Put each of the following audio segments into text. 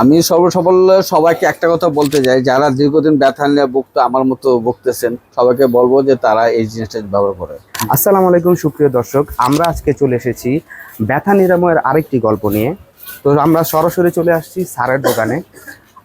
আমি সর্বসফল সবাইকে একটা কথা বলতে চাই যারা দীর্ঘদিন ব্যথা নিয়ে ভুগতো আমার মতো ভুগতেছেন সবাইকে বলব যে তারা এই জিনিসটা ব্যবহার করে। আসসালামু আলাইকুম সুপ্রিয় দর্শক। আমরা আজকে চলে এসেছি ব্যথা নিরাময়ের আরেকটি গল্প নিয়ে। তো আমরা সরাসরি চলে আসছি স্যারের দোকানে।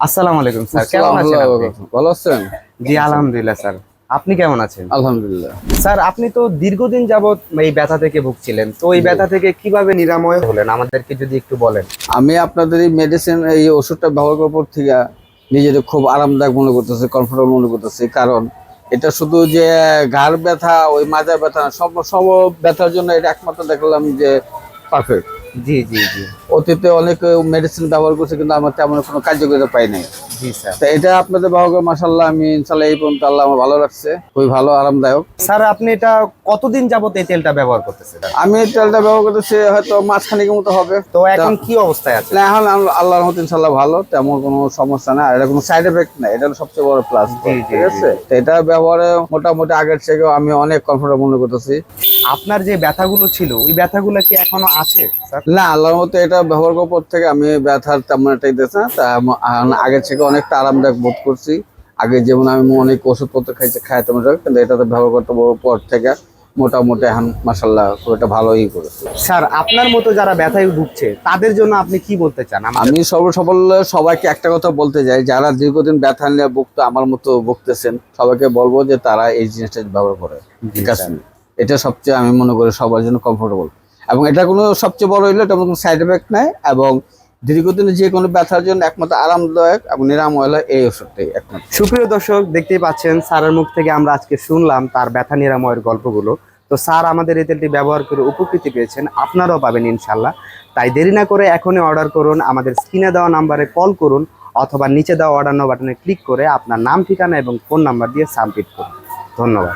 আসসালামু আলাইকুম স্যার। কেমন আছেন আপনি? ভালো আছেন? জি আলহামদুলিল্লাহ স্যার। আপনি কেমন আছেন? আলহামদুলিল্লাহ। স্যার আপনি তো দীর্ঘদিন যাবৎ এই ব্যথা থেকে ভুগছিলেন। তো এই ব্যথা থেকে কীভাবে নিরাময় হলেন? আমাদেরকে যদি একটু বলেন। আমি আপনাদের এই মেডিসিন এই ওষুধটা ব্যবহার করার পর থেকে নিজেকে খুব আরামদায়ক মনে করতেছি কমফোর্টেবল মনে করতেছি। কারণ এটা শুধু যে ঘাড় ব্যথা ওই মাজার ব্যথা সব সব ব্যথার জন্য এটা একমাত্র দেখলাম যে পারফেক্ট জি জি জি। অতীতে অনেক মেডিসিন ব্যবহার করছে কিন্তু আমার তেমন কোনো কার্যকারিতা পাই নাই। জি স্যার। তো এটা আপনাদের মাসাল্লাহ আমি ইনশাল্লাহ এই পর্যন্ত আল্লাহ আমার ভালো লাগছে খুবই ভালো আরামদায়ক। স্যার আপনি এটা কতদিন যাবত এই তেলটা ব্যবহার করতেছেন? আমি এই তেলটা ব্যবহার করতেছি হয়তো মাঝখানিকের মতো হবে। তো এখন কি অবস্থায় আছে? না এখন আল- আল্লাহর মতো ইনশাল্লাহ ভালো তেমন কোনো সমস্যা না আর এটা কোনো সাইড এফেক্ট নাই এটা সবচেয়ে বড় প্লাস ঠিক আছে? তো এটা ব্যবহারে মোটামুটি আগের থেকেও আমি অনেক কমফোর্টেবল মনে করতেছি। আপনার যে ব্যথাগুলো ছিল ওই ব্যথাগুলো কি এখনও আছে না আল্লাহর মতো এটা ব্যবহার করার পর থেকে আমি ব্যথার তেমন একটা দিতেছে না তা আগের থেকে অনেকটা আরামদায়ক বোধ করছি। আগে যেমন আমি অনেক ওষুধপত্র খাইতে খাইতাম কিন্তু এটাতে ব্যবহার করতে পর থেকে মোটামুটি এখন মাসাল্লাহ খুব একটা ভালোই করেছে। স্যার আপনার মতো যারা ব্যথায় ভুগছে তাদের জন্য আপনি কি বলতে চান? আমি সর্বসফল সবাইকে একটা কথা বলতে চাই যারা দীর্ঘদিন ব্যথা নিয়ে ভুগতো আমার মতো ভুগতেছেন সবাইকে বলব যে তারা এই জিনিসটা ব্যবহার করে। ঠিক আছে? এটা সবচেয়ে আমি মনে করি সবার জন্য কমফোর্টেবল এবং এটা কোনো সবচেয়ে বড় হইল এটা কোনো সাইড এফেক্ট নাই এবং দীর্ঘদিনে যে কোনো ব্যথার জন্য একমাত্র আরামদায়ক এবং নিরাময় হলো এই ওষুধটাই একমাত্র। সুপ্রিয় দর্শক, দেখতেই পাচ্ছেন, স্যারের মুখ থেকে আমরা আজকে শুনলাম তার ব্যথা নিরাময়ের গল্পগুলো। তো স্যার আমাদের এই তেলটি ব্যবহার করে উপকৃতি পেয়েছেন, আপনারাও পাবেন ইনশাল্লাহ তাই দেরি না করে এখনই অর্ডার করুন, আমাদের স্ক্রিনে দেওয়া নাম্বারে কল করুন অথবা নিচে দেওয়া অর্ডার নো বাটনে ক্লিক করে আপনার নাম, ঠিকানা এবং ফোন নাম্বার দিয়ে সাবমিট করুন। ধন্যবাদ।